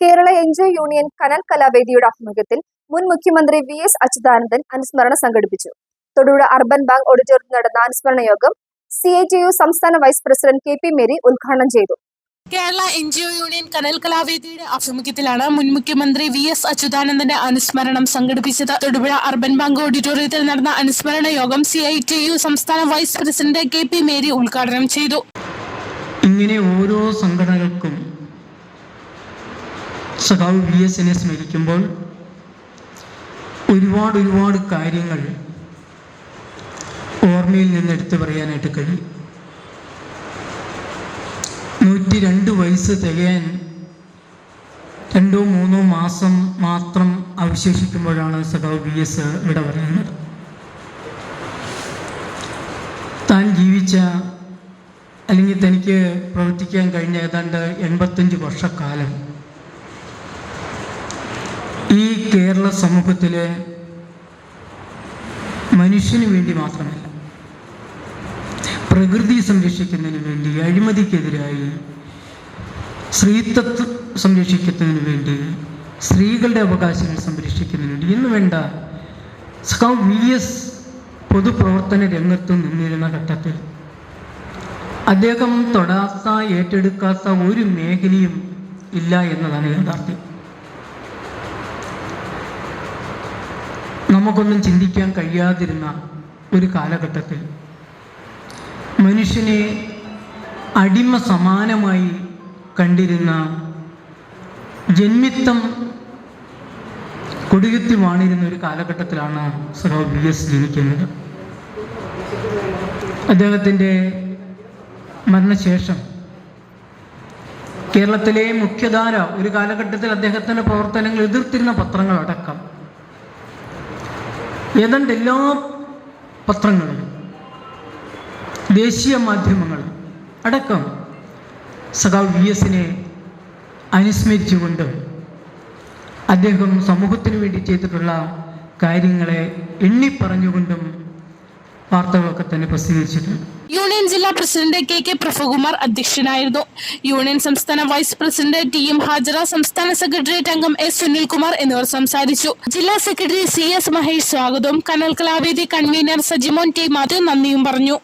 Kerala enjoy union കനൽ കലാവേദിയുടെ ആഭിമുഖ്യത്തിൽ മുൻ മുഖ്യമന്ത്രി വി എസ് അച്യുതാനന്ദൻ അനുസ്മരണ സംഘടിപ്പിച്ചു. തൊടുപുഴ അർബൻ ബാങ്ക് ഓഡിറ്റോറിയത്തിൽ നടന്ന അനുസ്മരണ യോഗം സി ഐ ടി യു സംസ്ഥാന vice president K P Mary ഉദ്ഘാടനം ചെയ്തു. Kerala N G O union കനൽ കലാവേദിയുടെ ആഭിമുഖ്യത്തിലാണ് മുൻ മുഖ്യമന്ത്രി വി എസ് അച്യുതാനന്ദന്റെ അനുസ്മരണം സംഘടിപ്പിച്ചത്. തൊടുപുഴ അർബൻ ബാങ്ക് ഓഡിറ്റോറിയത്തിൽ നടന്ന അനുസ്മരണ യോഗം സി ഐ ടി യു സംസ്ഥാന vice president K P Mary ഉദ്ഘാടനം ചെയ്തു. ഇങ്ങനെ ഓരോ സംഘടനകൾക്കും സഖാവ് വി എസിനെ സ്മരിക്കുമ്പോൾ ഒരുപാട് ഒരുപാട് കാര്യങ്ങൾ ഓർമ്മയിൽ നിന്ന് എടുത്തു പറയാനായിട്ട് കഴിയും. നൂറ്റി രണ്ട് വയസ്സ് തികയാൻ രണ്ടോ മൂന്നോ മാസം മാത്രം അവശേഷിക്കുമ്പോഴാണ് സഖാവ് വി എസ് ഇവിടെ പറയുന്നത്. താൻ ജീവിച്ച അല്ലെങ്കിൽ തനിക്ക് പ്രവർത്തിക്കാൻ കഴിഞ്ഞ ഏതാണ്ട് എൺപത്തഞ്ച് വർഷക്കാലം ഈ കേരള സമൂഹത്തിലെ മനുഷ്യന് വേണ്ടി മാത്രമല്ല പ്രകൃതി സംരക്ഷിക്കുന്നതിന് വേണ്ടി അഴിമതിക്കെതിരായി സ്ത്രീത്വം സംരക്ഷിക്കുന്നതിന് വേണ്ടി സ്ത്രീകളുടെ അവകാശങ്ങൾ സംരക്ഷിക്കുന്നതിന് വേണ്ടി ഇന്ന് വേണ്ട വി എസ് പൊതുപ്രവർത്തന രംഗത്ത് നിന്നിരുന്ന ഘട്ടത്തിൽ അദ്ദേഹം തൊടാത്ത ഏറ്റെടുക്കാത്ത ഒരു മേഖലയും ഇല്ല എന്നതാണ് യാഥാർത്ഥ്യം. നമുക്കൊന്നും ചിന്തിക്കാൻ കഴിയാതിരുന്ന ഒരു കാലഘട്ടത്തിൽ മനുഷ്യനെ അടിമ സമാനമായി കണ്ടിരുന്ന ജന്മിത്തം കൊടികുത്തി വാണിരുന്ന ഒരു കാലഘട്ടത്തിലാണ് സഹോ ബി എസ് ജനിക്കുന്നത്. അദ്ദേഹത്തിന്റെ മരണശേഷം കേരളത്തിലെ മുഖ്യധാര ഒരു കാലഘട്ടത്തിൽ അദ്ദേഹത്തിന്റെ പ്രവർത്തനങ്ങൾ എതിർത്തിരുന്ന പത്രങ്ങളടക്കം ഏതാണ്ട് എല്ലാ പത്രങ്ങളും ദേശീയ മാധ്യമങ്ങൾ അടക്കം സഖാവ് വി എസിനെ അനുസ്മരിച്ചുകൊണ്ട് അദ്ദേഹം സമൂഹത്തിന് വേണ്ടി ചെയ്തിട്ടുള്ള കാര്യങ്ങളെ എണ്ണിപ്പറഞ്ഞുകൊണ്ടും വാർത്തകളൊക്കെ തന്നെ പ്രസിദ്ധീകരിച്ചിട്ടുണ്ട്. യൂണിയൻ ജില്ലാ പ്രസിഡന്റ് കെ കെ പ്രഭുകുമാർ അധ്യക്ഷനായിരുന്നു. യൂണിയൻ സംസ്ഥാന vice president T M Hajara സംസ്ഥാന സെക്രട്ടേറിയറ്റ് അംഗം എസ് സുനിൽകുമാർ എന്നിവർ സംസാരിച്ചു. ജില്ലാ സെക്രട്ടറി സി എസ് മഹേഷ് സ്വാഗതവും കനൽ കലാവേദി കൺവീനർ സജിമോൻ ടി. മാത്യു നന്ദിയും പറഞ്ഞു.